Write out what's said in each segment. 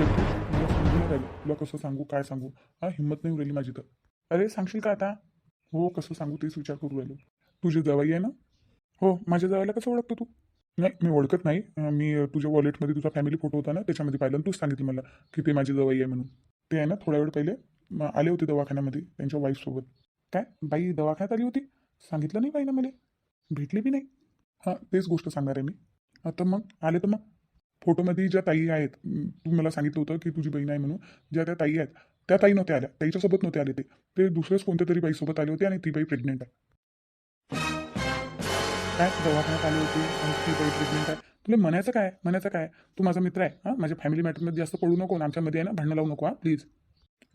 जगदीश तुला समजून नाही राहिलं. तुला कसं सांगू काय सांगू? हा हिंमत नाही उरली माझी तर. अरे सांगशील का आता? हो कसं सांगू तेच विचार करू राहिलो. तुझी जवाई आहे ना? हो माझ्या जवायला कसं ओळखतो तू? नाही मी ओळखत नाही. मी तुझ्या वॉलेटमध्ये तुझा फॅमिली फोटो होता ना त्याच्यामध्ये पाहिलं आणि तूच सांगितलं मला की ते माझी जवाई आहे म्हणून. ते आहे ना थोडा वेळ पहिले आले होते दवाखान्यामध्ये त्यांच्या वाईफसोबत काय? बाई दवाखान्यात आली होती? सांगितलं नाही बाईनं मला. भेटली बी नाही. हां तेच गोष्ट सांगणार आहे मी. तर मग आले तर मग. फोटोमध्ये ज्या ताई आहेत तू मला सांगितलं होतं की तुझी बहीण आहे म्हणून ज्या त्या ताई आहेत त्या ताई नव्हत्या आल्या. ताईच्यासोबत नव्हते आले ते. ते दुसऱ्याच कोणत्या तरी बाईसोबत आले होते आणि ती बाई प्रेग्नेंट आहे. काय दवाखान्यात आले होते आणि ती बाई प्रेग्नेंट आहे? तुला म्हणायचं काय? म्हणायचं काय? तू माझा मित्र आहे हां? माझ्या फॅमिली मॅटरमध्ये जास्त पडू नको आमच्यामध्ये आहे ना भांडणं लावू नको हां? प्लीज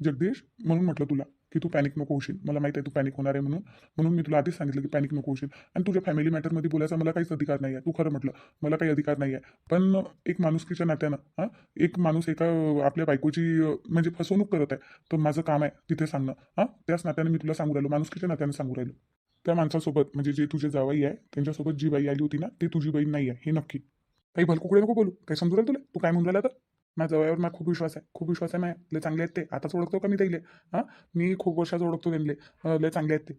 जगदीश म्हणून म्हटलं तुला. की तू पॅनिक नको होशील. मला माहिती आहे तू पॅनिक होणार आहे म्हणून. म्हणून मी तुला आधीच सांगितलं की पॅनिक नको होशील. आणि तुझ्या फॅमिली मॅटरमध्ये बोलायचा मला काहीच अधिकार नाही आहे तू खरं म्हटलं मला काही अधिकार नाही आहे पण एक माणुसकीच्या नात्यानं हां एक माणूस एका आपल्या बायकोची म्हणजे फसवणूक करत आहे. तर माझं काम आहे तिथे सांगणं. हां त्याच नात्यानं मी तुला सांगू राहिलो. माणुसकीच्या नात्यानं सांगू राहिलो. त्या माणसासोबत म्हणजे जे तुझे जावाई आहे त्यांच्यासोबत जी बाई आली होती ना ती तुझी बहीण नाही आहे हे नक्की. काही भलकुकडे नको बोलू. काही समजू राहिलं तुला? तू काय म्हणून राहिला तर माझ्या जवळवर मला खूप विश्वास आहे खूप विश्वास आहे माझ्या लय चांगले आहेत ते. आताच ओळखतो का मी त्याले? हां? मी खूप वर्षाच ओळखतो त्यांना लय चांगले आहेत ते.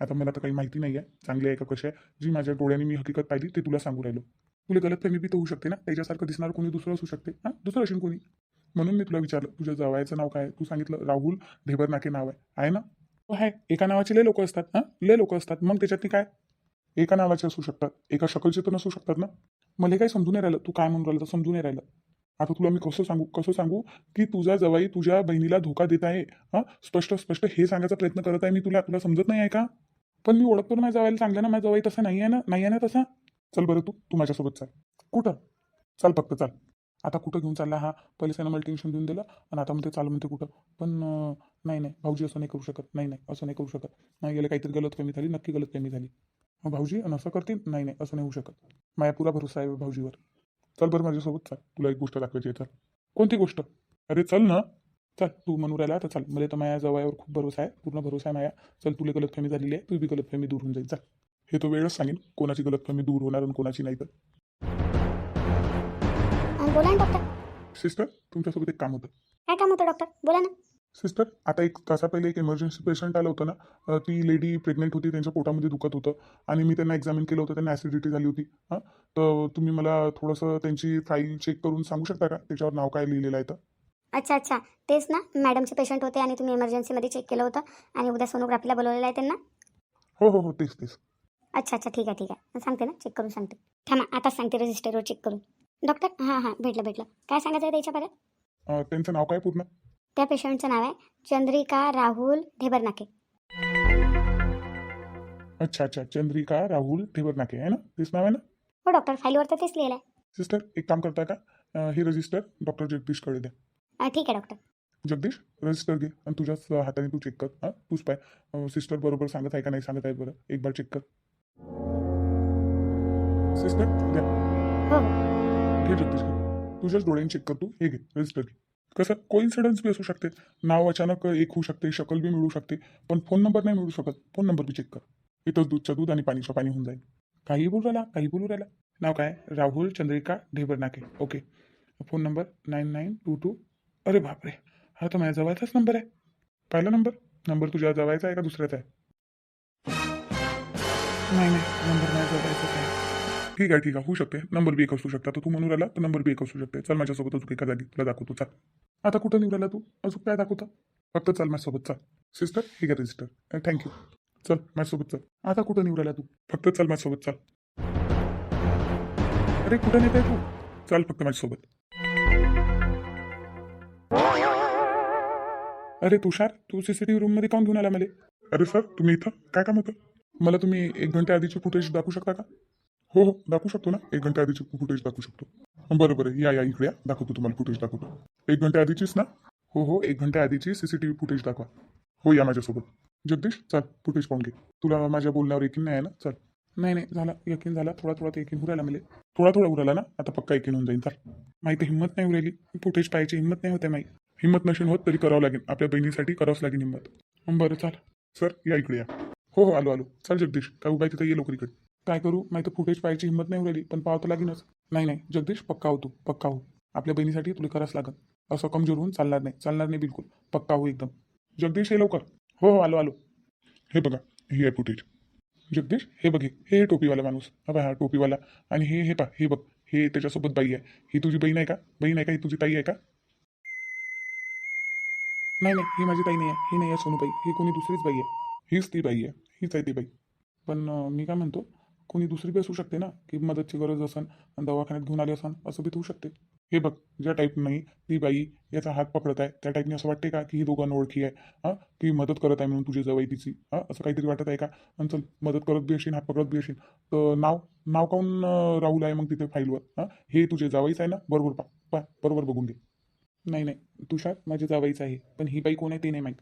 आता मला तर काही माहिती नाही आहे चांगले आहे का कसे आहे? जी माझ्या डोळ्याने मी हकीकत पाहिली ते तुला सांगू राहिलो. तुला गलतफहमी बी तर होऊ शकते ना? त्याच्यासारखं दिसणार कोणी दुसरं असू शकते. हां? दुसरं असेल कोणी? म्हणून मी तुला विचारलं तुझ्या जवळचं नाव काय तू सांगितलं राहुल ढेबरनाके नाव आहे. आहे ना? हो, आहे. एका नावाचे लय लोक असतात हां? लय लोक असतात. मग त्याच्यातनी काय? एका नावाचे असू शकतात. एका शकलचे तर नसू शकतात ना? मला काही समजून नाही राहिलं. तू काय म्हणून राहिलं? तर समजून नाही राहिलं. आता तुला मी कसं सांगू कसं सांगू की तुझा जवाई तुझ्या बहिणीला धोका देत आहे. हां? स्पष्ट स्पष्ट हे सांगायचा प्रयत्न करत आहे मी तुला. तुला समजत नाही आहे का? पण मी ओळखतो ना माझ्या जवायला चांगलं ना माझा जवाई तसा नाही आहे ना नाही आहे ना तसा? चल बरं तू तू माझ्यासोबत चाल. कुठं? चाल फक्त चाल. आता कुठं घेऊन चालला हा? पोलिसांना मला टेन्शन देऊन दिलं आणि आता म्हणते चाल म्हणते कुठं? पण नाही नाही. भाऊजी असं नाही करू शकत. नाही नाही. असं नाही करू शकत. नाही गेलं काहीतरी गलत कमी झाली. नक्की गलत कमी झाली. भाऊजी आणि असं करतील? नाही नाही. असं नाही होऊ शकत. माझ्या पुरा भरोसा आहे भाऊजीवर. चल बरं माझ्यासोबत चाल. तुला एक गोष्ट दाखवायची आहे चल. कोणती गोष्ट? अरे चल ना. चल तू म्हणून राहिला तर चल. मला तर माझ्या जवळवर खूप भरोसा आहे. पूर्ण भरोसा आहे माझ्या. चल तुला गलतफहमी झालेली आहे. तू बी गलतफहमी दूर होऊन जाईल. चल. हे तो वेळच सांगेन. कोणाची गलतफहमी दूर होणार आणि कोणाची नाही तर. अं, बोला ना डॉक्टर सिस्टर तुमच्यासोबत एक काम होतं. काय काम होतं डॉक्टर बोला ना. सिस्टर आता एक तासा पहिले एक इमर्जन्सी पेशंट आलं होतं ना ती लेडी प्रेग्नेंट होती त्यांच्या पोटामध्ये दुखत होतं आणि मी त्यांना एक्झामिन केलं होतं त्यांना ॲसिडिटी झाली होती. हां? तर तुम्ही मला थोडंसं त्यांची फाईल चेक करून सांगू शकता का? त्याच्यावर नाव काय लिहिलेलं आहे तर? अच्छा अच्छा. तेच ना मॅडमचे पेशंट होते आणि तुम्ही इमर्जन्सीमध्ये चेक केलं होतं आणि उद्या सोनोग्राफीला बोलवलेलं आहे त्यांना? हो हो हो. तेच तेच. अच्छा अच्छा. ठीक आहे ठीक आहे. सांगते ना चेक करून सांगते. थांबा आताच सांगते रजिस्टरवर चेक करून. डॉक्टर हां हां. भेटलं भेटलं. काय सांगायचं आहे त्याच्या परत त्यांचं नाव काय पूर्ण? त्या पेशंटचं नाव आहे चंद्रिका राहुल ढेबरनाके. अच्छा अच्छा. चंद्रिका राहुल ठेवरनाके आहे ना? तेच नाव आहे ना? हो डॉक्टर. फाईलवर तर तेच लिहिलं आहे सिस्टर एक काम करता का? अं, हे रजिस्टर डॉक्टर जगदीशकडे द्या. अं, ठीक आहे डॉक्टर. जगदीश रजिस्टर घे आणि तुझ्याच हाताने तू चेक कर. हां तूच पाय. सिस्टर बरोबर सांगत आहे का नाही सांगत आहे बरं? एक बार चेक कर. सिस्टर द्या हो. हो घे जगदीश घे तुझ्याच डोळ्याने चेक कर तू. हे घे रजिस्टर घे. कसं कोइन्सिडन्स बी असू शकते. नाव अचानक एक होऊ शकते शकल बी मिळू शकते पण फोन नंबर नाही मिळू शकत. फोन नंबर बी चेक कर. इथंच दूधच्या दूध आणि पाणीचं पाणी होऊन जाईल. काही बोलू राहिला काही बोलू राहिला. नाव काय? Rahul Chandrika Dhebarnake. Okay. Phone number nine nine two two अरे बापरे. हा तर माझ्या जवळचाच नंबर आहे. पहिला नंबर नंबर तुझ्या जवळचा आहे का दुसऱ्याचा आहे? नाही नाही. नंबर माझ्या जवळचाच आहे. ठीक आहे ठीक आहे. होऊ शकते. नंबर बी एक असू शकता तर तू म्हणून राहिला तर नंबर बी एक असू शकते. चल माझ्यासोबत अजून एका जागी तुला दाखवतो. चल. आता कुठं निघाला तू? अजून काय दाखवता? फक्त चल माझ्यासोबत. चाल. सिस्टर ठीक आहे रजिस्टर थँक्यू चल माझ्यासोबत चल. आता कुठं निघाला तू? फक्त चल माझ्यासोबत. चल. अरे कुठं नेत आहे तू? चल फक्त माझ्यासोबत. अरे तुषार तू सीसीटीव्ही रूममध्ये काऊन घेऊन आला मला? अरे सर तुम्ही इथं? काय काम होतं? मला तुम्ही एक घंटा आधीची फुटेज दाखवू शकता का? हो हो दाखवू शकतो ना? एक घंटा आधीची फुटेज दाखवू शकतो. बरं बरं. या या इकडे या. दाखवतो तुम्हाला फुटेज दाखवतो. एक घंटा आधीचीच ना? हो हो एक घंटा आधीची सीसीटीव्ही फुटेज दाखवा. हो या माझ्यासोबत. जगदीश चल फुटेज पाहून घे. तुला माझ्या बोलण्यावर यकीन नाही आहे ना? चल. नाही नाही झाला. यकीन झाला. थोडा थोडा तर यकीन उरायला मिळेल. थोडा थोडा उरायला ना? आता पक्का यकीन होऊन जाईल चल. माहिती हिंमत नाही उरायली. फुटेज पाहायची हिंमत नाही होते माही हिंमत नशीन होत तरी करावं लागेल. आपल्या बहिणीसाठी करावंच लागेल हिंमत. बरं चाल. सर या इकडे या. हो हो आलो आलो. चल जगदीश. काय उभा तिथं ये लोकरीकडे काय करू? माहिती फुटेज पाहायची हिंमत नाही उरली पण पावतो लागेनच नाही नाही जगदीश पक्का हो तू पक्का हो. आपल्या बहिणीसाठी तुला करावंच लागेल. असं कमजोर होऊन चालणार नाही चालणार नाही बिलकुल. पक्का हो एकदम. जगदीश हे लवकर. हो हो आलो आलो. हे बघा ही आहे फुटेज जगदीश हे बघे हे टोपीवाला माणूस. हा हा टोपीवाला. आणि हे हे पा हे बघ हे त्याच्यासोबत बाई आहे. ही तुझी बहीण आहे का? बहीण आहे का? ही तुझी ताई आहे का? नाही नाही ही माझी ताई नाही आहे. ही नाही आहे सोनूबाई. ही कोणी दुसरीच बाई आहे. हीच ती बाई आहे. हीच आहे ती बाई. पण मी काय म्हणतो? कोणी दुसरी बी असू शकते ना की मदतची गरज असन आणि दवाखान्यात घेऊन आली असन असं बी होऊ शकते. हे बघ ज्या टाईप नाही ती बाई याचा हात पकडत आहे त्या टाईपने असं वाटते का की ही दोघांना ओळखी आहे हां? की मदत करत आहे म्हणून तुझी जवळ तिची हां? असं काहीतरी वाटत आहे का? आणि चल मदत करत बी असेल हात पकडत बी असेल तर नाव नाव काऊन राहुल आहे मग तिथे फाईलवर हां? हे तुझे जावाईच आहे ना? बरोबर पा पा बरोबर बघून घे. नाही नाही तुषार माझे जावाईच आहे पण ही बाई कोण आहे ते नाही माहीत.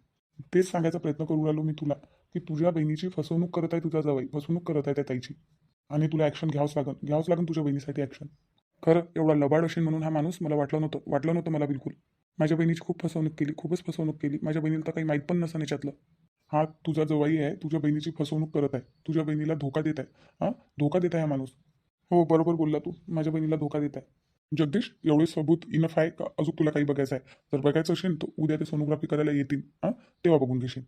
तेच सांगायचा प्रयत्न करू राहिलो मी तुला. की तुझ्या बहिणीची फसवणूक करत आहे तुझा जवळ फसवणूक करत आहे त्या ताईची. आणि तुला ॲक्शन घ्यावंच लागन घ्यावंच लागन तुझ्या बहिणीसाठी ॲक्शन खरं एवढा लबाड असेल म्हणून हा माणूस मला वाटलं नव्हतं वाटलं नव्हतं मला बिलकुल. माझ्या बहिणीची खूप फसवणूक केली खूपच फसवणूक केली. माझ्या बहिणीला तर काही माहीत पण नसतं याच्यातलं. हा तुझा जवाई आहे तुझ्या बहिणीची फसवणूक करत आहे तुझ्या बहिणीला धोका देत आहे. हां धोका देत आहे हा माणूस. हो बरोबर बोलला तू माझ्या बहिणीला धोका देत आहे. जगदीश एवढे सबूत इनफ आहे का? अजून तुला काही बघायचं आहे? जर बघायचं असेल तर उद्या ते सोनोग्राफी करायला येतील. हां तेव्हा बघून घेशील.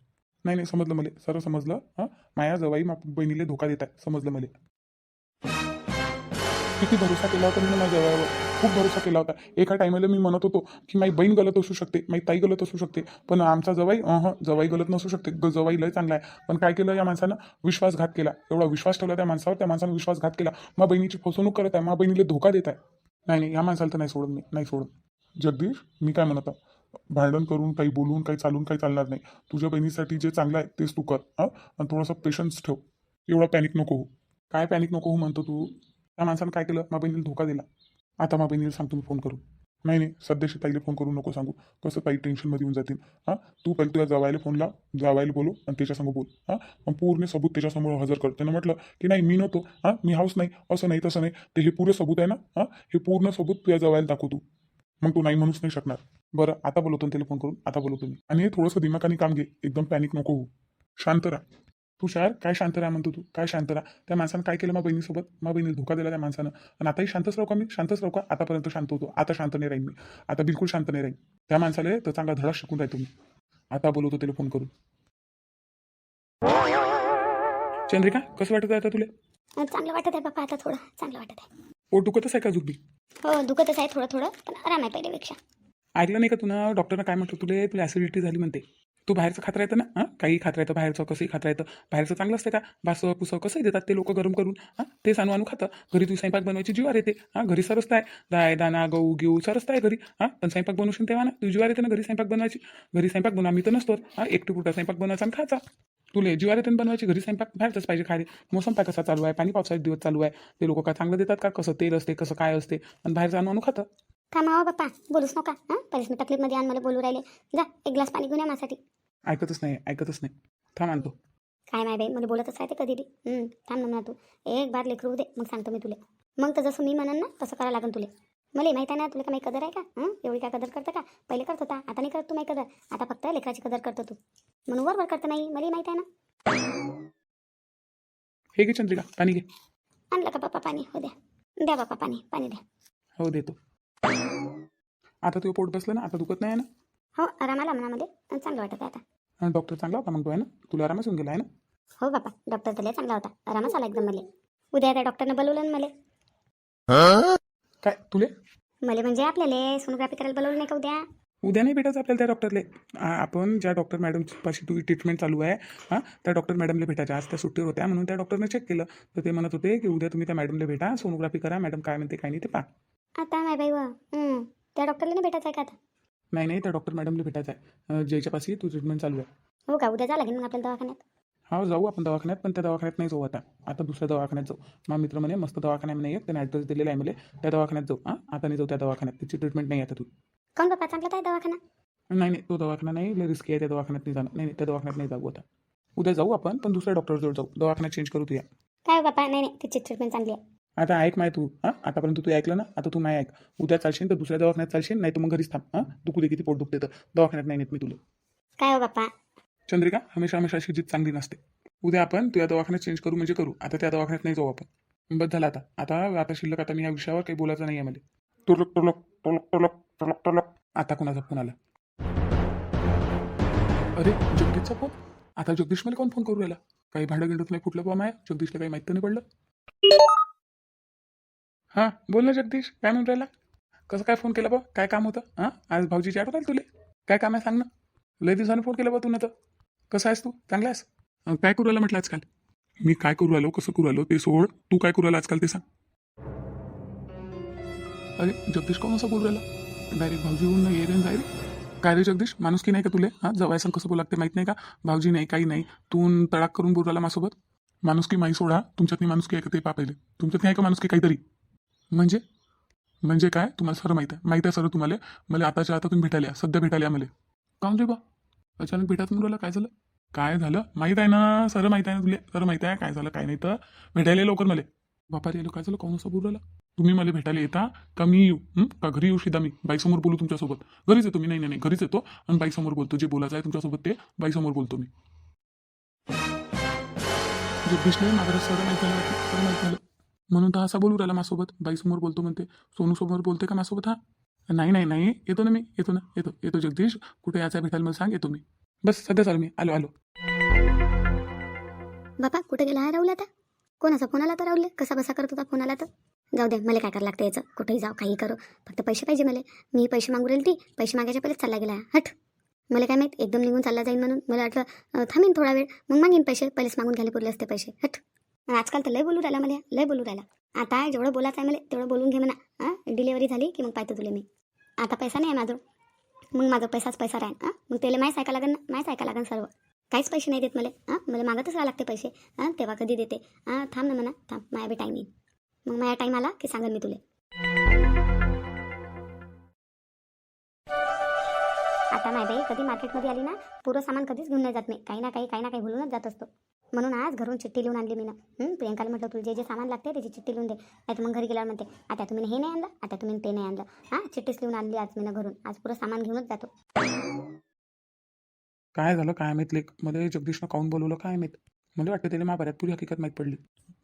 नाही नाही समजलं मला. सर्व समजलं. हां? माया जवाई मा बहिणीला धोका देत आहे. समजलं मला. किती भरोसा केला होता मी माझ्या जवळवर खूप भरोसा केला होता. एका टायमाला मी म्हणत होतो की माझी बहीण गलत असू शकते. माझी ताई गलत असू शकते. पण आमचा जवाई अह जवाई गलत नसू शकते. ग- जवाई लय चांगला आहे. पण काय केलं या माणसानं? विश्वासघात केला. एवढा विश्वास ठेवला त्या माणसावर. त्या माणसानं विश्वासघात केला. मा बहिणीची फसवणूक करत आहे. मा बहिणीला धोका देत आहे. नाही नाही या माणसाला तर नाही सोडत मी. नाही सोडत. जगदीश मी काय म्हणत? आहे भांडण करून काही बोलून काही चालून काही चालणार नाही. तुझ्या बहिणीसाठी जे चांगलं आहे तेच तू कर हां? आणि थोडासा पेशन्स ठेव. एवढा पॅनिक नको हो काय पॅनिक नको हो म्हणतो तू? त्या माणसानं काय केलं? मा बहिणीला धोका दिला. आता मा बहिणीला सांगतो मी फोन करू नाही नाही सध्याशी ताईला फोन करून नको सांगू. कसं ताई टेन्शनमध्ये येऊन जातील? हां? तू पहिले तुझ्या जावायला फोन लाव. जावायला बोलू आणि त्याच्यासमोर बोल. हां? मग पूर्ण सबूत त्याच्यासमोर हजर कर. त्यानं म्हटलं की नाही मी नव्हतो. हां? मी हाऊस नाही. असं नाही तसं नाही. ते हे पुरे सबूत आहे ना? हां? हे पूर्ण सबूत तुझ्या जावायला दाखव तू. मग तू नाही म्हणूच नाही शकणार. बरं आता बोलवतो त्याला फोन करून. आता बोलवतो मी आणि हे थोडंसं दिमाखाने काम घे. एकदम पॅनिक नको हो शांत राहा. तू शार काय शांत राहा म्हणतो तू? काय शांत राहा? त्या माणसानं काय केलं? मा बहिणीसोबत? मा बहिणीला धोका दिला त्या माणसानं. आणि आताही शांतच राहू का मी? शांतच राहू का? आतापर्यंत शांत होतो. आता शांत नाही राहीन मी. आता बिलकुल शांत नाही राहीन. त्या माणसाला तर चांगला धडा शिकून राहतो मी आता बोलवतो त्याला फोन करून. चंद्रिका कसं वाटत आहे आता तुला? चांगलं वाटत आहे बाप्पा आता थोडं चांगलं वाटत आहे पोट दुखतच आहे का जुबी हो दुखतच आहे थोडं थोडं पण आराम आहे पहिल्यापेक्षा. ऐकलं नाही का तुला? डॉक्टरनं काय म्हटलं तुले तुला ॲसिडिटी झाली म्हणते. तू बाहेरचं खात राहतं ना? हां? काही खात राहतं बाहेरचं कसंही खात राहतं. बाहेरचं चांगलं असतं का? बासं पुसं कसंही देतात ते लोक गरम करून. हां? ते आणू आणू खातं. घरी तू स्वयंपाक बनवायची जीवार येते. हां? घरी सरसत आहे दाय दाना गहू घेऊ सरसत आहे घरी. हां? पण स्वयंपाक बनवशील तेव्हा ना? तू जीवार येते ना घरी स्वयंपाक बनवायची? घरी स्वयंपाक बनवा मी तर नसतो हां? एकटू कुठं स्वयंपाक बनवायचा आणि खायचा. तुले जीवार येते ना बनवायची घरी स्वयंपाक बाहेरच पाहिजे खायला मोसम काय कसा चालू आहे? पाणी पावसाचे दिवस चालू आहे. ते लोक काय चांगलं देतात का? कसं तेल असते कसं काय असते? आणि बाहेरचं आणू आणू खातं थांबा बाप्पा बोलूच नका हां? पहिलेच मी तकलीफमध्ये आण मला बोलू राहिले. जा एक ग्लास पाणी घेऊन या माझ्यासाठी. ऐकतच नाही ऐकतच नाही. थांब आणतो. काय माय बाई मला बोलतच राहते कधी बी. हं, थांब ना म्हणा तू. एक बार लेकरू दे मग सांगतो मी तुला. मग तर जसं मी म्हणन ना तसं करावं लागेल तुला. मला माहीत आहे ना तुला काय माही कदर आहे का? हं? एवढी काय कदर करतं का? पहिले करत होता आता नाही करत तू माही कदर. आता फक्त लेकराची कदर करतो तू. म्हणून वर वर करतं नाही मला माहीत आहे ना. हे घे चंद्रिका पाणी घे. आणलं का बाप्पा पाणी? हो द्या. द्या बाप्पा पाणी पाणी द्या. हो देतो. आता तुझं पोट बसलं ना आता दुखत नाही आहे ना? हो आराम आला आणि चांगलं वाटत आहे आता. डॉक्टर चांगला होता मग तो आहे ना? तुला आरामच येऊन गेला आहे ना? हो बापा डॉक्टर तर लय चांगला होता. आरामच आला एकदम मला. उद्या त्या डॉक्टरनं बोलवलं ना मला. काय तुले? मला म्हणजे आपल्याला सोनोग्राफी करायला बोलवलं नाही का उद्या? उद्या नाही भेटायचं आपल्याला त्या डॉक्टरले आपण ज्या डॉक्टर मॅडम पाशी तुझी ट्रीटमेंट चालू आहे हां त्या डॉक्टर मॅडमला भेटायच्या. आज त्या सुट्टीवर होत्या म्हणून त्या डॉक्टरने चेक केलं. तर ते म्हणत होते की उद्या तुम्ही त्या मॅडमला भेटा सोनोग्राफी करा मॅडम काय म्हणते काय नाही ते पहा. आता माय बाई व हं, त्या डॉक्टरला नाही भेटायचं आहे का आता? नाही नाही त्या डॉक्टर मॅडमला भेटायचं आहे. अं, ज्याच्या पाशी तुझी ट्रीटमेंट चालू आहे. हो का उद्या जा लागेल मग आपल्याला दवाखान्यात. हा जाऊ आपण दवाखान्यात पण त्या दवाखान्यात नाही जाऊ आता. आता दुसऱ्या दवाखान्यात जाऊ. माझा मित्र म्हणे मस्त दवाखान्यात नाही आहे त्याने ॲड्रेस दिलेला आहे मला त्या दवाखान्यात जाऊ. हां आता नाही जाऊ त्या दवाखान्यात. त्याची ट्रीटमेंट नाही आता तू. कोण बापा चांगला आहे दवाखाना? नाही नाही तो दवाखाना नाही लय रिस्की आहे त्या दवाखान्यात नाही जाणं नाही नाही त्या दवाखान्यात नाही जाऊ आता. उद्या जाऊ आपण पण दुसऱ्या डॉक्टरजवळ जाऊ. दवाखान्यात चेंज करू तुया काय हो नाही नाही तिची ट्रीटमेंट चांगली आहे. आता ऐक माय तू. हां आतापर्यंत तू ऐकलं ना आता तू नाही ऐक. उद्या चालशील तर दुसऱ्या दवाखान्यात चालशील नाही तर मग घरीच थांब. हां दुखू दे किती पोट दुखते तर. दवाखान्यात नाही नेत मी तुला. काय हो बापा चंद्रिका हमेशा हमेशा अशी जित चांगली नसते. उद्या आपण तुझ्या दवाखान्यात चेंज करू म्हणजे करू. आता त्या दवाखान्यात नाही जाऊ आपण. बस झालं आता. आता आता शिल्लक आता मी या विषयावर काही बोलायचं नाही आहे मला. टुलक टुलक टुलक टुलक टुलक टुलक आता कोण कोणाचा फोन आला? अरे जगदीशचा फोन आता जगदीश मला कोण फोन करू राहिला? काही भांडं गिंडत नाही फुटलं बा माया. जगदीशला काही माहिती नाही पडलं. हां बोल ना जगदीश. काय म्हणून राहिला? कसं काय फोन केला बा काय काम होतं? हां? आज भाऊजीची आठवण आली तुले? काय काम आहे सांग ना. लय दिवसानं फोन केला बा तू तर. कसं आहेस तू? चांगला आहेस? अं, काय करू राहिला म्हटलं आजकाल? मी काय करू राहिलो? कसं करू राहिलो? ते सोड. तू काय करू राहिला आजकाल ते सांग. अरे जगदीश कोण असं बोलू राहिला? डायरेक्ट भाऊजी होऊन ये रे जाय रे काय रे जगदीश? माणूस की नाही का तुले? हां जवळ सांग कसं बोलू लागते माहीत नाही का? भाऊजी नाही काही नाही. तू न तडाक करून बोलू राहिला माझ्यासोबत? माणूस की माई सोडा. तुमच्यात माणूस की आहे का ते पा पहिले. तुमच्यात नाही का माणूस की काहीतरी? म्हणजे? म्हणजे काय? तुम्हाला सर माहीत आहे. माहीत आहे सर तुम्हाला. मला आताच्या आता तुम्ही भेटायला या, सध्या भेटायला या मला. काऊन रे बा? अचानक भेटायचं म्हणून काय झालं? काय झालं? माहीत आहे ना सर माहीत आहे ना तुला? सर माहीत आहे? काय झालं? काय नाही तर भेटायला लवकर मला. बापा येलो काय झालं? कोण असं बोलू तुम्ही मला भेटायला येता का मी येऊ? का घरी येऊ शिदा मी? बाईसमोर बोलू तुमच्यासोबत. घरीच येतो मी. नाही नाही नाही. घरीच येतो आणि बाईसमोर बोलतो. जे बोलायचं आहे तुमच्यासोबत ते बाईसमोर बोलतो मी. जगदीशने माझ्या सर माहीत झालं सर माहीत झालं म्हणून तर असा बोलू राहिला माझ्यासोबत. बाईसमोर बोलतो म्हणते. सोनूसमोर बोलते का माझ्यासोबत हा? नाही नाही नाही. येतो ना मी? येतो ना? येतो. येतो जगदीश. कुठे याचा भेटायला मला सांग. येतो मी. बस सध्या चालू मी. आलो आलो. बापा कुठे गेला? हा राहुल आता? कोणाचा फोन आला तर राहुल? कसा बसा करत होता फोन आला तर जाऊ दे मला काय करायला लागतं याचं? कुठेही जाऊ काही करू. फक्त पैसे पाहिजे मला. मी पैसे मागू राहील ती. पैसे मागायच्या पहिलेच चालला गेला. हट. मला काय माहीत? एकदम निघून चालला जाईन म्हणून. मला वाटलं थांबेन थोडा वेळ. मग मागेन पैसे. पहिलेच मागून घ्यायला पुरले असते पैसे. हट. आजकाल तर लय बोलू राहिला मला. लय बोलू राहिला. आता जेवढं बोलायचं आहे मला तेवढं बोलून घे म्हणा. हां? डिलेवरी झाली की मग पाहतो तुला मी. आता पैसा नाही आहे माझं मग माझा पैसाच पैसा राहील. हां? मग त्याला माहीत ऐका लागेल ना? माहीत ऐका लागेल सर्व? काहीच पैसे नाही देत मला. हां? मला मागतच राहा लागते पैसे. हां? तेव्हा कधी देते? हां? थांब ना म्हणा. थांब. माझ्या बी टाईम येईल. मग माझ्या टाईम आला की सांगेन मी तुला. आता माय बाई कधी मार्केटमध्ये आली ना पुरं सामान कधीच घेऊन नाही जात नाही काही ना काही काही ना काही भुलूनच जात असतो. म्हणून आज घरून चिठ्ठी लिहून आणली मी ना प्रियंकाला म्हटलं तुला जे जे सामान लागते त्याची चिठ्ठी लिहून दे. नाही तर मग घरी गेल्यावर म्हणते. आता तुम्ही हे नाही आणलं? आता तुम्ही ते नाही आणलं. हां चिठ्ठीच लिहून आणली आज मी ना घरून. आज पुरं सामान घेऊनच जातो. काय झालं? काय माहीत? लेख मला जगदीशनं काऊन बोलवलं? काय माहीत? मला वाटतं त्याला मा पुरी हकीकत माहीत पडली.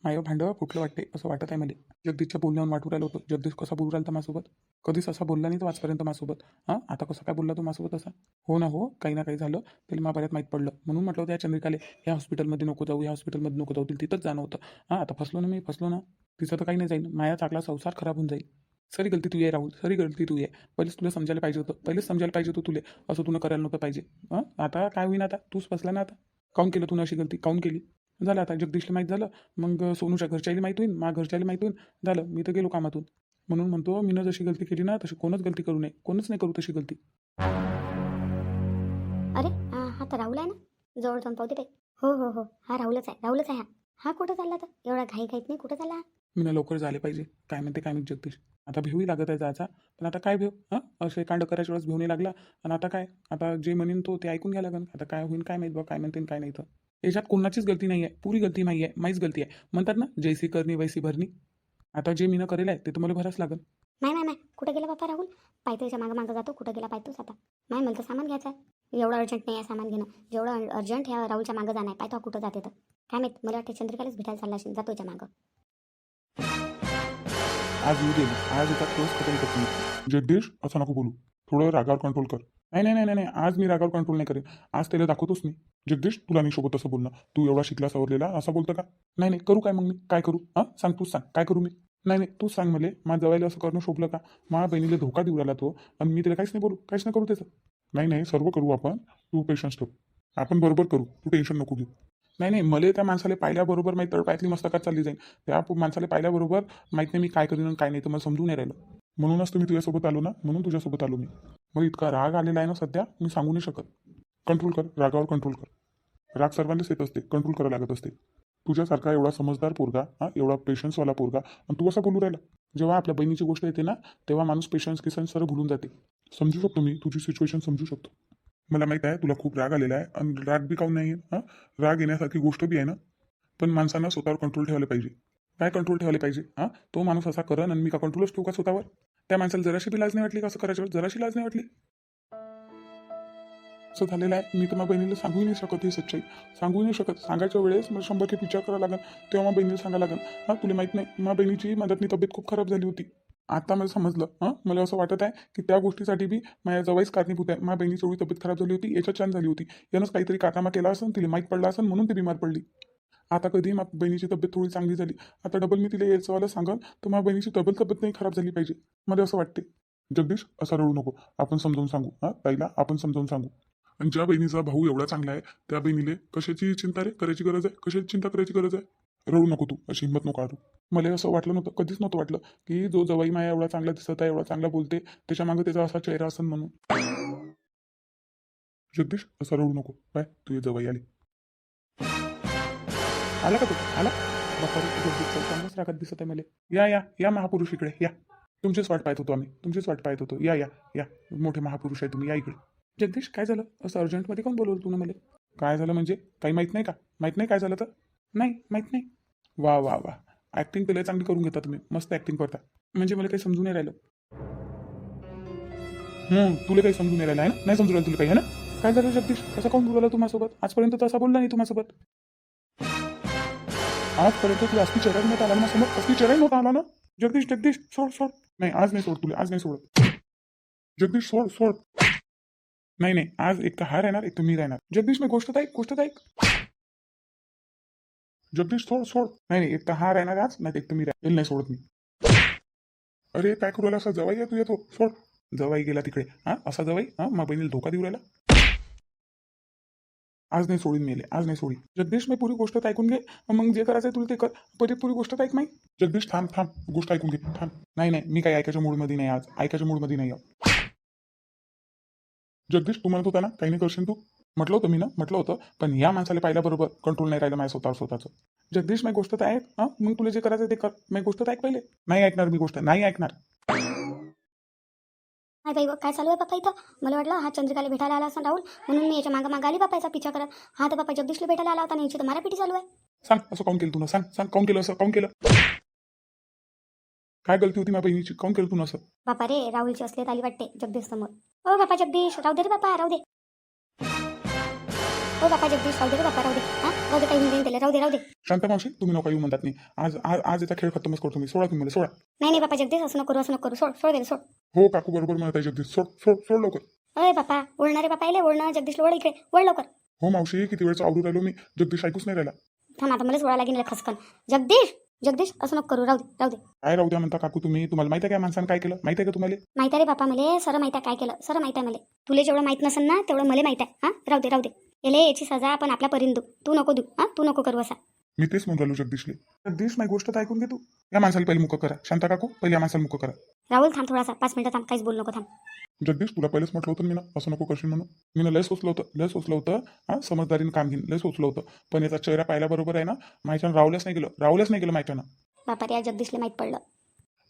माझं भांडवं फुटलं वाटते असं वाटत आहे मला. जगदीशच्या बोलण्यावर वाटू राहिलं होतं. जगदीश कसा बोलू राहिला माझ्यासोबत? कधीच असा बोलला नाही तो आजपर्यंत माझ्यासोबत. हां? आता कसं काय बोलला तो माझ्यासोबत असा? हो ना हो काही ना काही झालं. त्याला मला बऱ्यात माहीत पडलं. म्हणून म्हटलं होतं या चंद्रिकाले या हॉस्पिटलमध्ये नको जाऊ या हॉस्पिटलमध्ये नको जाऊ. तिथंच जाणं होतं. हां आता फसलो ना मी फसलो ना. तिचं तर काही नाही जाईल. माया चांगला संसार खराब होऊन जाईल. सरी गलती तू ये राहुल. सरी गलती तू ये पहिलेच तुला समजायला पाहिजे होतं. पहिलेच समजायला पाहिजे होतं तुले. असं तुला करायला नव्हतं पाहिजे. हां? आता काय होईन आता? तूच फसला ना आता. काऊन केलं तू अशी गलती? काऊन केली? झालं आता जगदीशला माहीत झालं. मग सोनूच्या घरच्याला माहीत होईल मा घरच्याला माहीत होईल. झालं मी तर गेलो कामातून. म्हणून म्हणतो मीनं जशी गलती केली ना तशी कोणच गलती करू नये. कोणच नाही करू तशी गलती. अरे हा तर राहुल आहे ना? जवळ जाऊन पाहते ते हो हो हो. हा राहुलच आहे राहुलच आहे हा. हा कुठं चालला तर एवढा घाई घाईत नाही कुठं चालला? मीनं लवकर झाले पाहिजे. काय म्हणते काय म्हणते जगदीश. आता भिवही लागत आहे जायचा. पण आता काय भेव हां? असे कांड करायच्या वेळेस भिवणे लागला. आणि आता काय? आता जे म्हणेन तो ते ऐकून घ्या लागन. आता काय होईन काय माहीत बा काय म्हणते काय नाही तर. याच्यात कोणाचीच गलती नाही आहे पुरी गलती नाही आहे माहीच गलती आहे. म्हणतात ना जैसी करणी वैसी भरणी. आता जे मीनं करेल आहे ते तुम्हाला भराच लागन नाही नाही नाही. कुठं गेला बापा राहुल? पाहतो याच्या मागं मागं जातो कुठं गेला पाहतोच आता? नाही मला तर सामान घ्यायचं आहे एवढं अर्जंट नाही आहे सामान घेणं. जेवढं अर्जंट ह्या राहुलच्या मागं जाणं आहे पाहतो हा कुठं जाते तर? काय माहीत? मला वाटतं चंद्रिकालाच भेटायला चालला असेल जातो याच्या मागं. आज येऊ दे. आज एका दिवस खतम करतो मी जगदीश असं नको बोलू. थोडं रागावर कंट्रोल कर. नाही नाही नाही नाही नाही. आज मी रागावर कंट्रोल नाही करेन. आज त्याला दाखवतोच मी. जगदीश तुला नाही सोबत असं बोलणं. तू एवढा शिकला सवरलेला असं बोलतं का? नाही नाही करू काय मग मी? काय करू? हां? सांग तूच सांग. काय करू मी? नाही नाही तूच सांग मला. माझ्या जवायला असं करणं शोभलं का? माझ्या बहिणीला धोका देऊ राहिला तो. आणि मी त्याला काहीच नाही बोलू. काहीच नाही करू त्याचं. नाही नाही सर्व करू आपण. तू पेशन्स ठेव. आपण बरोबर करू. तू टेन्शन नको घेऊ. नाही नाही मला त्या माणसाला पाहिल्याबरोबर माहीत तळपायातली मस्तकात चालली जाईल. त्या माणसाला पाहिल्याबरोबर माहीत नाही मी काय करीन काय नाही तर मला समजून नाही राहिलं. म्हणूनच तुम्ही तुझ्यासोबत आलो ना? म्हणून तुझ्यासोबत आलो मी. मग इतका राग आलेला आहे ना सध्या? मी सांगू नाही शकत. कंट्रोल कर. रागावर कंट्रोल कर. राग सर्वांनाच येत असते. कंट्रोल करायला लागत असते. तुझ्यासारखा एवढा समजदार पोरगा हा एवढा पेशन्सवाला पोरगा आणि तू असा बोलू राहिला. जेव्हा आपल्या बहिणीची गोष्ट येते ना तेव्हा माणूस पेशन्स किसन्स सर्व भुलून जाते. समजू शकतो मी तुझी सिच्युएशन समजू शकतो. मला माहीत आहे तुला खूप राग आलेला आहे आणि राग बी काऊन नाही आहे हां? राग येण्यासारखी गोष्ट बी आहे ना. पण माणसांना स्वतःवर कंट्रोल ठेवायला पाहिजे. काय कंट्रोल ठेवायला पाहिजे हां? तो माणूस असा करन आणि मी का कंट्रोलच ठेवू का स्वतःवर? त्या माणसाला जराशी बी लाज नाही वाटली का असं करायच्या जराशी लाज नाही वाटली? असं झालेलं आहे. मी तर माझ्या बहिणीला सांगूही नाही शकत ही सच्चाई. सांगूही नाही शकत. सांगायच्या वेळेस मला शंभर खेप विचार करावा लागेल. तेव्हा माझ्या बहिणीला सांगायला लागेल हां तुला माहीत नाही माझ्या बहिणीची मदतनी तब्येत खूप खराब झाली होती. आता मला समजलं हां मला असं वाटत आहे की त्या गोष्टीसाठी बी माझ्या जवळच कारणीभूत आहे. माझ्या बहिणीची एवढी तब्येत खराब झाली होती याच्यात छान झाली होती. यानंच काहीतरी काकामा केला असेल तिला माहीत पडला असेल म्हणून ती बिमार पडली. आता कधी माझ्या बहिणीची तब्येत थोडी चांगली झाली. आता डबल मी तिला यायचं वाला तर माझ्या बहिणीची डबल तब्येत नाही खराब झाली पाहिजे. मला असं वाटते जगदीश असा रडू नको. आपण समजावून सांगू. हां ताईला आपण समजावून सांगू. आणि ज्या बहिणीचा भाऊ एवढा चांगला आहे त्या बहिणीले कशाची चिंता रे? करायची गरज आहे? कशाची चिंता करायची गरज आहे? रडू नको तू अशी हिंमत नको काढू. मला असं वाटलं नव्हतं कधीच नव्हतं वाटलं की जो जवाई माया एवढा चांगला दिसत आहे एवढा चांगला बोलते त्याच्यामागे त्याचा असा चेहरा असेल म्हणून. जगदीश असं रडू नको. काय तू ये जवाई आली. आला का तू? आला? चांगलाच रागात दिसत आहे मला. या या या महापुरुष इकडे या. तुमचीच वाट पाहत होतो आम्ही. तुमचीच वाट पाहत होतो. या या या. मोठे महापुरुष आहे तुम्ही या इकडे. जगदीश काय झालं? असं अर्जंटमध्ये कोण बोलवलं तू ना मला? काय झालं म्हणजे? काही माहीत नाही का? माहीत नाही काय झालं तर? नाही माहीत नाही. वा वा वा. ॲक्टिंग तुला चांगली करून घेता तुम्ही. मस्त ॲक्टिंग करता. म्हणजे मला काही समजून नाही राहिलं. हम्म तुला काही समजून नाही राहिलं आहे ना? नाही समजून राहिलं तुला काही आहे ना? काय झालं जगदीश? कसं कोण बोलवलं तुम्हासोबत? आजपर्यंत तसा बोलला नाही तुम्हासोबत. आजपर्यंत तुला असली चेहरा नव्हता आला ना समोर असली चेहरा नव्हता आला ना? जगदीश जगदीश सोड सोड. नाही आज नाही सोड तुला आज नाही सोड जगदीश सोड सोड. नाही नाही आज एक तर हा राहणार एक तर मी राहणार. जगदीश मी गोष्ट ऐक गोष्ट ऐक. जगदीश सोड सोड. नाही नाही एक तर हा राहणार आज नाही तर एक तर मी राहील नाही सोडत मी. अरे काय करू असा जवाई आहे तुझ्या तो. सोड. जवाई गेला तिकडे. हा असा जवाई? हा मग बहिणीला धोका देऊ राहिला? आज नाही सोडीन मेले आज नाही सोडी जगदीश मी पुरी गोष्ट ऐकून घे. मग जे करायचं तुला ते कर. पहिले पुरी गोष्ट ऐक नाही जगदीश थांब थांब. गोष्ट ऐकून घे. थांब. नाही नाही मी काही ऐकायच्या मूडमध्ये नाही आज. ऐकायच्या मूडमध्ये नाही आहोत जगदीश तू म्हणत होता ना काही नाही करशील तू? म्हटलं होतं मी ना म्हटलं होतं पण या माणसाला पाहिल्याबरोबर कंट्रोल नाही राहिलं माझ्या स्वतः स्वतःचं. जगदीश मी गोष्ट तर ऐक हां? मग तुला जे करायचं ते कर. मी गोष्ट तर ऐक पहिले. नाही ऐकणार मी गोष्ट नाही ऐकणार. काय बाई काय चालू आहे बाप्पा इथं? मला वाटलं हा चंद्रिकाला भेटायला आला असं राहुल म्हणून मी याच्या मागं मागं आली बाप्पाचा पिछा करत. हा तर बाप्पा जगदीशला भेटायला आला होता आणि याची तर मारापिटी चालू आहे. सांग असं काऊन केलं तू ना सांग सांग काऊन केलं असं काऊन केलं. काय गलती होती माझ्या बहिणीची काऊन केलं तू असं? बापा रे राहुलची असलेत आली वाटते जगदीश समोर. ओ बापा जगदीश राहू दे रे बापा राहू दे. ओ बापा जगदीश राहू दे रे बापा राहू दे. हा? राहू दे काही होऊन त्याला राहू दे राहू दे. शांत मावशी तुम्ही नका येऊ म्हणतात नाही. आज आज आज याचा खेळ खतमच करतो मी. सोडा तुम्ही मला सोडा. नाही नाही बापा जगदीश असं नको करू असं नको करू. सोड सोड दे रे, सोड. हो काकू बरोबर म्हणत आहे जगदीश. सोड सोड सोड लवकर. अय बापा ओढणारे बापा येले ओढणं जगदीशला ओढ इकडे. ओढ लवकर. हो मावशी किती वेळचं आवडू राहिलो मी. जगदीश ऐकूच नाही राहिला. थांब आता मलाच ओढा लागेल खसकन जगदीश! जगदीश असं नको करू. राहू दे राहू दे. काय राहू द्या म्हणता काकू तुम्ही? तुम्हाला माहिती आहे का माणसानं काय केलं? माहिती आहे का तुम्हाला? माहिती आहे रे बापा मला. सर माहिती आहे काय केलं. सर माहिती आहे मला. तुला जेवढं माहीत नसेल ना तेवढं मला माहिती आहे. हां? राहू दे राहू दे. याले याची सजा आपण आपल्या परीन देऊ. तू नको देऊ. हां? तू नको करू असा. मी तेच म्हणून राहिलो जगदीशले. जगदीश माझी गोष्ट तर ऐकून घे तू. या माणसाला पहिले मुख करा. शांता काकू पहिले या माणसाला मुख करा. राहुल थांब थोडासा. पाच मिनिटं थांब. काहीच बोलू नको थांब. जगदीश तुला पहिलेच म्हटलं होतं मी ना असं नको करशील म्हणून. मी ना लय सोचलं होतं. लय सोचलं होतं. हां समजदारीनं काम घेईन. लय सोचलं होतं. पण याचा चेहरा पाहिल्याबरोबर आहे ना. माझ्यानं रावलंच नाही गेलं. रावलंच नाही गेलं माझ्यानं बापा या जगदीशला माहीत पडलं.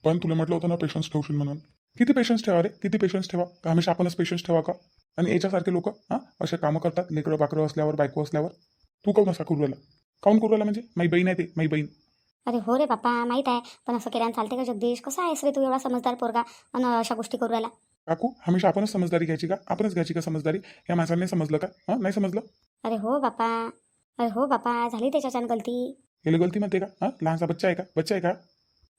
पण तुला म्हटलं होतं ना पेशन्स ठेवशील म्हणून. किती पेशन्स ठेवा रे? किती पेशन्स ठेवा? का हमेशा आपणच पेशन्स ठेवा का? आणि याच्यासारखे लोक हां असे कामं करतात. लेकरं बाकरं असल्यावर बायको असल्यावर. तू काऊन असा करू राहिला? काऊन करू राहिला म्हणजे? माझी बहीण आहे ते माझी बहीण. अरे हो रे बापा माहीत आहे. पण असं केल्यानं चालते का जगदीश? कसा आहेस रे तू एवढा समजदार पोरगा आणि अशा गोष्टी करू राहिला? काकू हमेशा आपणच समजदारी घ्यायची का? आपणच घ्यायची का समजदारी? या माणसाने नाही समजलं का? हां? नाही समजलं? अरे हो बापा अरे हो बापा झाली त्याच्याच्यान गलती. याला गलती म्हणते का? हां? लहानसा बच्चा आहे का? बच्चा आहे का?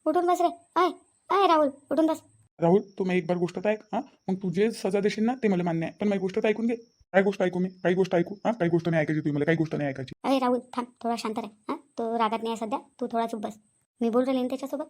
उठून बस रे. अय अय राहुल उठून बस. राहुल तू मी एक बार गोष्ट तर ऐक हां? मग तू जे सजा देशील ना ते मला मान्य आहे. पण माझी गोष्ट तर ऐकून घे. काय गोष्ट ऐकू मी? काही गोष्ट ऐकू? हा? काही गोष्ट नाही ऐकायची तुम्ही मला. काही गोष्ट नाही ऐकायची. अरे राहुल थांब. थोडा शांत राह. हा? तो रागात नाही सध्या तू थोडा चुप बस. मी बोल राहिले त्याच्यासोबत?